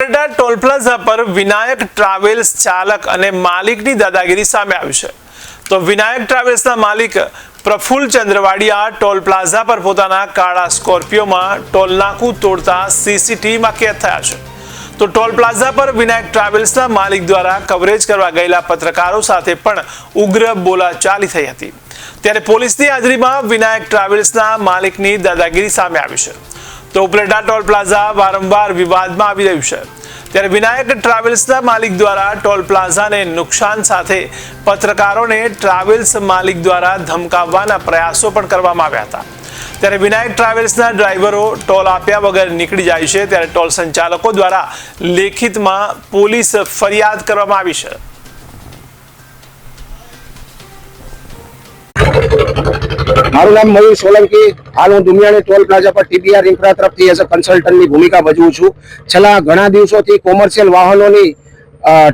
Upleta toll plaza પર Vinayak travels ચાલક અને માલિકની દાદાગીરી સામે આવી છે. તો વિનાયક ટ્રાવેલ્સના માલિક પ્રફુલ ચંદ્રવાડિયા ટોલ પ્લાઝા પર પોતાના કાળા સ્કોર્પિયોમાં ટોલ નાકું તોડતા સીસીટીવીમાં કેદ થયા છે. તો ટોલ પ્લાઝા પર વિનાયક ટ્રાવેલ્સના માલિક દ્વારા કવરેજ કરવા ગયેલા પત્રકારો સાથે પણ ઉગ્ર બોલાચાલી થઈ હતી. ત્યારે પોલીસની હાજરીમાં વિનાયક ટ્રાવેલ્સના માલિકની દાદાગીરી સામે આવી છે. તો ઉપલેટા ટોલ પ્લાઝા વારંવાર વિવાદમાં આવી રહ્યું છે. ત્યારે વિનાયક ટ્રાવેલ્સના માલિક દ્વારા ટોલ પ્લાઝાને નુકસાન સાથે પત્રકારોને ટ્રાવેલ્સ માલિક દ્વારા ધમકાવવાના પ્રયાસો પણ કરવામાં આવ્યા હતા. ત્યારે વિનાયક ટ્રાવેલ્સના ડ્રાઈવરો ટોલ આપ્યા વગર નીકળી જાય છે, ત્યારે ટોલ સંચાલકો દ્વારા લેખિતમાં પોલીસ ફરિયાદ કરવામાં આવી છે. મારું નામ મયુર સોલંકી. હાલ હું દુનિયાની ટોલ પ્લાઝા પર ટીબીઆર ઇન્ફ્રા તરફથી એઝ અ કન્સલ્ટન્ટની ભૂમિકા ભજવું છું. છેલ્લા ઘણા દિવસોથી કોમર્શિયલ વાહનોની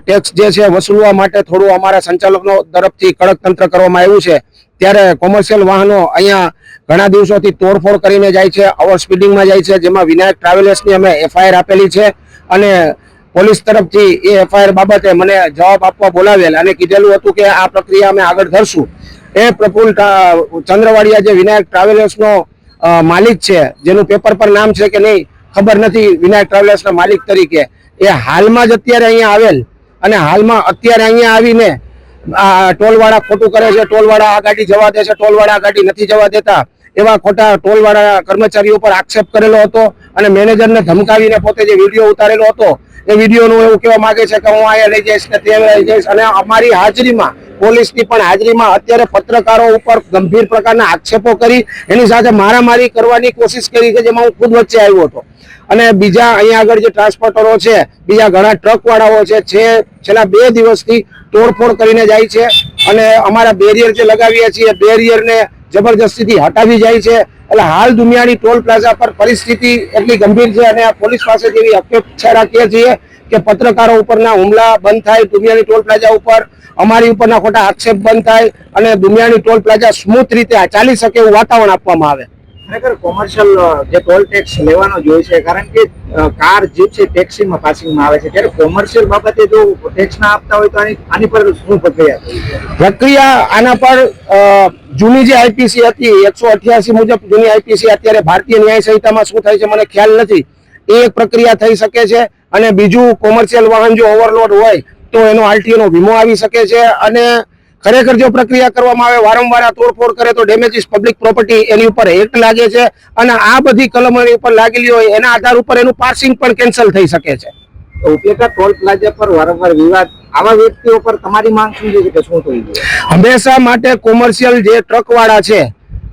ટેક્સ જે છે વસૂલવા માટે થોડું અમારા સંચાલકો તરફથી કડક તંત્ર કરવામાં આવ્યું છે. ત્યારે કોમર્શિયલ વાહનો અહીંયા ઘણા દિવસોથી તોડફોડ કરીને જાય છે ઓવર સ્પીડિંગમાં જાય છે. જેમાં વિનાયક ટ્રાવેલર્સની અમે એફઆઈઆર આપેલી છે. અને પોલીસ તરફથી એ એફઆઈઆર બાબતે મને જવાબ આપવા બોલાવેલ અને કીધેલું હતું કે આ પ્રક્રિયા અમે આગળ ધરશું. એ પ્રફુલ ચંદ્રવાડિયા જે વિનાયક ટ્રાવેલર્સનો માલિક છે, જેનું પેપર પર નામ છે કે નહીં, ખબર નથી વિનાયક ટ્રાવેલર્સના માલિક તરીકે. એ હાલમાં જ અત્યારે અહીંયા આવેલ અને હાલમાં અત્યારે અહીંયા આવીને, આ ટોલવાળા ખોટું કરે છે, ટોલવાળા આ ગાડી જવા દે છે, ટોલવાળા આ ગાડી નથી જવા દેતા. એવા ખોટા ટોલવાળા કર્મચારીઓ પર આક્ષેપ કરેલો હતો અને મેનેજરને ધમકાવીને પોતે જે વીડિયો ઉતારેલો હતો, એ વિડીયોનું એવું કહેવા માંગે છે કે હું અહીંયા લઈ જઈશ કે તે લઈ જઈશ અને અમારી હાજરીમાં, પોલીસની પણ હાજરીમાં અત્યારે પત્રકારો ઉપર ગંભીર પ્રકારના આક્ષેપો કરી, એની સાથે મારામારી કરવાની કોશિશ કરી કે જેમાં હું ખુદ વચ્ચે આવ્યો હતો. અને બીજા અહીંયા આગળ જે ટ્રાન્સપોર્ટરો છે, બીજા ઘણા ટ્રકવાળાઓ છે છે છેલ્લા બે દિવસથી તોડફોડ કરીને જાય છે અને અમારા બેરિયર જે લગાવીએ છીએ, બેરિયરને જબરજસ્તીથી હટાવી જાય છે. એટલે હાલ દુનિયાની ટોલ પ્લાઝા પર પરિસ્થિતિ એટલી ગંભીર છે અને આ પોલીસ પાસે જેવી અપેક્ષા રાખીએ છીએ કે પત્રકારો ઉપરના હુમલા બંધ થાય, દુનિયાની ટોલ પ્લાઝા ઉપર અમારી ઉપરના ખોટા આક્ષેપ બંધ થાય અને દુનિયાની ટોલ પ્લાઝા સ્મૂથ રીતે ચાલી શકે એવું વાતાવરણ આપવામાં આવે. ખરેખર કોમર્શિયલ જે ટોલ ટેક્સ લેવાનો જ હોય છે, કારણ કે કાર જીપ છે ટેક્સીમાં પાસિંગમાં આવે છે. ત્યારે કોમર્શિયલ બાબતે જો ટેક્સ ના આપતા હોય તો આની પર શું પ્રક્રિયા પ્રક્રિયા આના પર જૂની જે આઈપીસી હતી, એકસો અઠ્યાસી મુજબ જૂની આઈપીસી અત્યારે ભારતીય ન્યાય સંહિતામાં શું થાય છે, મને ખ્યાલ નથી. એ એક પ્રક્રિયા થઈ શકે છે અને બીજું કોમર્શિયલ વાહન જો ઓવરલોડ હોય, તો એનો આરટીઓ નો વીમો આવી શકે છે અને ખરેખર જો પ્રક્રિયા કરવામાં આવે વારંવાર આ તોડફોડ કરે તો ડેમેજીસ પબ્લિક પ્રોપર્ટી એની ઉપર એક્ટ લાગે છે અને આ બધી કલમો એની ઉપર લાગેલી હોય એના આધાર ઉપર એનું પાસિંગ પણ કેન્સલ થઈ શકે છે. ઉપલેટા ટોલ પ્લાઝા પર વારંવાર વિવાદ. આવા વ્યક્તિઓ પર તમારી માંગ શું છે કે શું થઈ હંમેશા માટે કોમર્શિયલ જે ટ્રક વાળા છે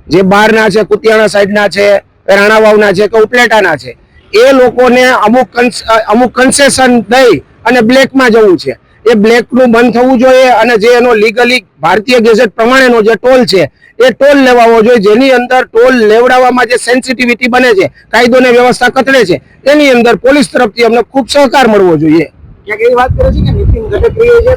જે બહારના છે કુતિયાણા સાઈડના છે રાણાવાવના છે કે ઉપલેટાના છે એ લોકોને અમુક અમુક કન્સેશન દઈ અને બ્લેકમાં જવું છે. એ બ્લેકનું બંધ થવું જોઈએ અને જે એનો લીગલી ભારતીય ગેઝેટ પ્રમાણેનો જે ટોલ છે, એ ટોલ લેવાવો જોઈએ. જેની અંદર ટોલ લેવડાવવામાં જે સેન્સિટિવિટી બને છે, કાયદો ને વ્યવસ્થા કતરે છે, એની અંદર પોલીસ તરફથી અમને ખૂબ સહકાર મળવો જોઈએ. ક્યાંક એવી વાત કરે છે કે નીતિન ગડકરીએ